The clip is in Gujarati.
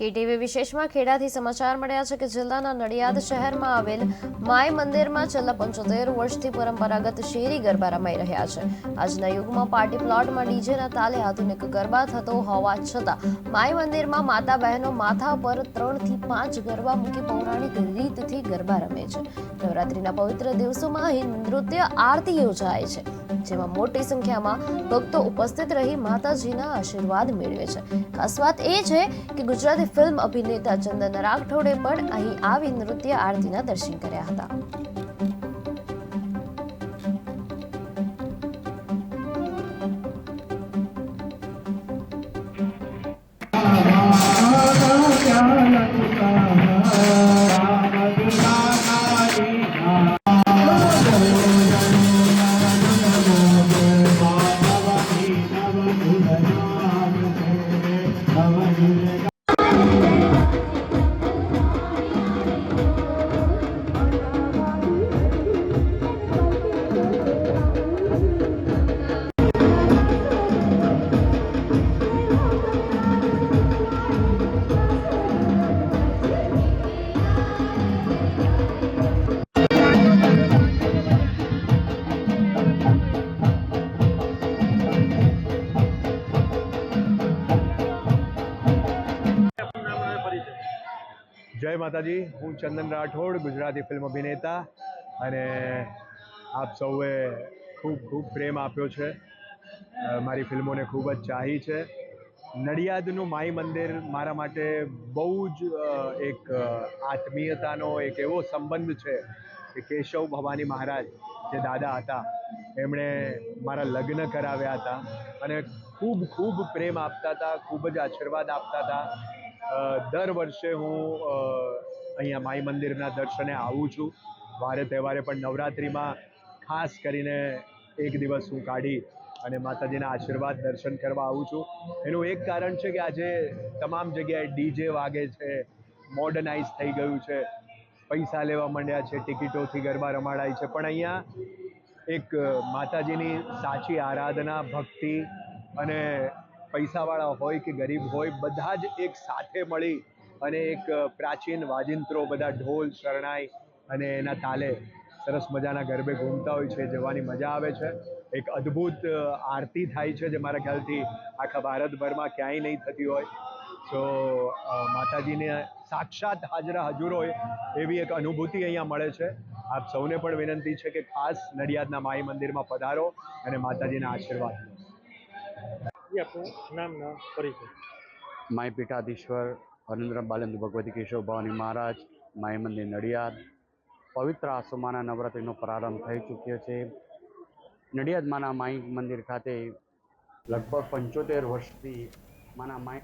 કેટીવી વિશેષમાં ખેડાથી સમાચાર મળ્યા છે કે જિલ્લાના નડિયાદ શહેરમાં આવેલ માય મંદિરમાં છેલ્લા પંચોતેર વર્ષથી પરંપરાગત શેરી ગરબા રમાઈ રહ્યા છે. આજના યુગમાં પાર્ટી પ્લોટમાં ડીજેના તાલે આધુનિક ગરબા થતો હોવા છતાં માય મંદિરમાં માતા બહેનો માથા પર ત્રણથી પાંચ ગરબા મૂકી પૌરાણિક રીતથી ગરબા રમે છે. નવરાત્રિના પવિત્ર દિવસોમાં નૃત્ય, આરતી યોજાય છે, જેમાં મોટી સંખ્યામાં ભક્તો ઉપસ્થિત રહી માતાજીના આશીર્વાદ મેળવે છે. ખાસ વાત એ છે કે ગુજરાતી ફિલ્મ અભિનેતા ચંદન રાઠોડે પણ અહીં આવી નૃત્ય આરતીના દર્શન કર્યા હતા. જય માતાજી, હું ચંદન રાઠોડ, ગુજરાતી ફિલ્મ અભિનેતા. અને આપ સૌએ ખૂબ ખૂબ પ્રેમ આપ્યો છે. મારી ફિલ્મોને ખૂબ જ ચાહી છે. નડિયાદનું માઈ મંદિર મારા માટે બહુ જ એક આત્મીયતાનો એક એવો સંબંધ છે કે કેશવ ભવાની મહારાજ જે દાદા હતા, એમણે મારા લગ્ન કરાવ્યા હતા. અને ખૂબ ખૂબ પ્રેમ આપતા હતા, ખૂબ જ આશીર્વાદ આપતા હતા. દર વર્ષે હું અહીંયા માઈ મંદિરના દર્શને આવું છું. વારે તહેવારે પણ નવરાત્રિમાં ખાસ કરીને એક દિવસ હું કાઢી અને માતાજીના આશીર્વાદ દર્શન કરવા આવું છું. એનું એક કારણ છે કે આજે તમામ જગ્યાએ ડીજે વાગે છે મોડર્નાઇઝ થઈ ગયું છે. પૈસા લેવા માંડ્યા છે, ટિકિટોથી ગરબા રમાડાય છે. પણ અહીંયા એક માતાજીની સાચી આરાધના, ભક્તિ અને પૈસાવાળા હોય કે ગરીબ હોય, બધા જ એક સાથે મળી અને એક પ્રાચીન વાજિંત્રો બધા ઢોલ, શરણાઈ અને એના તાલે સરસ મજાના ગરબે ઘૂમતા હોય છે, જવાની મજા આવે છે. એક અદ્ભુત આરતી થાય છે જે મારા ખ્યાલથી આખા ભારતભરમાં ક્યાંય નહીં થતી હોય. તો માતાજીને સાક્ષાત હાજરા હજુર હોય એવી એક અનુભૂતિ અહીંયા મળે છે. આપ સૌને પણ વિનંતી છે કે ખાસ નડિયાદના માઈ મંદિરમાં પધારો અને માતાજીના આશીર્વાદ લો. એ આપણું નામના પરિચય. માય પીઠાધીશ્વર હરેન્દ્ર બાલેન્દ્ર ભગવતી કેશવ ભવાની મહારાજ માય મંદિર નડિયાદ. પવિત્ર આસોમાના નવરાત્રિનો પ્રારંભ થઈ ચૂક્યો છે. નડિયાદ માના માઈ મંદિર ખાતે લગભગ પંચોતેર વર્ષથી માના માઈ